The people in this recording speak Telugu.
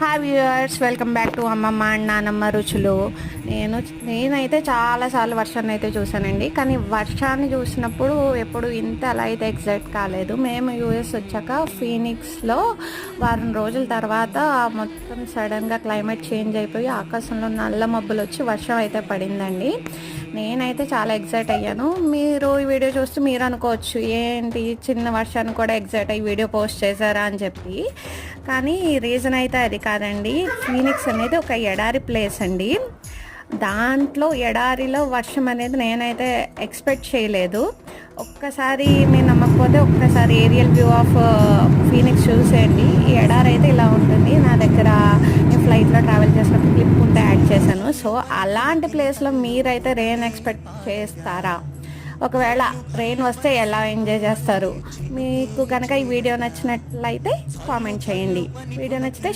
Hi viewers welcome back to అమ్మమ్మ అండ్ నానమ్మ రుచులు నేను నేనైతే చాలాసార్లు వర్షాన్ని అయితే చూశానండి. కానీ వర్షాన్ని చూసినప్పుడు ఎప్పుడు ఇంత అలా అయితే ఎగ్జైట్ కాలేదు. మేము యూఎస్ వచ్చాక ఫీనిక్స్లో వారం రోజుల తర్వాత మొత్తం సడన్గా క్లైమేట్ చేంజ్ అయిపోయి ఆకాశంలో నల్ల మబ్బులు వచ్చి వర్షం అయితే పడిందండి. నేనైతే చాలా ఎగ్జైట్ అయ్యాను. మీరు ఈ వీడియో చూస్తే మీరు అనుకోవచ్చు ఏంటి చిన్న వర్షాన్ని కూడా ఎగ్జైట్ అయ్యి వీడియో పోస్ట్ చేశారా? అని చెప్పి. కానీ రీజన్ అయితే అది కాదండి. ఫీనిక్స్ అనేది ఒక ఎడారి ప్లేస్ అండి. దాంట్లో ఎడారిలో వర్షం అనేది నేనైతే ఎక్స్పెక్ట్ చేయలేదు. ఒక్కసారి మీరు నమ్మకపోతే ఒక్కసారి ఏరియల్ వ్యూ ఆఫ్ ఫీనిక్స్ చూసేయండి. ఈ ఎడారి అయితే ఇలా ఉంటుంది. నా ట్రావెల్ చేసినప్పుడు క్లిప్ ఉంటే యాడ్ చేశాను. సో అలాంటి ప్లేస్లో మీరైతే రెయిన్ ఎక్స్పెక్ట్ చేస్తారా? ఒకవేళ రెయిన్ వస్తే ఎలా ఎంజాయ్ చేస్తారు? మీకు కనుక ఈ వీడియో నచ్చినట్లయితే కామెంట్ చేయండి. వీడియో నచ్చితే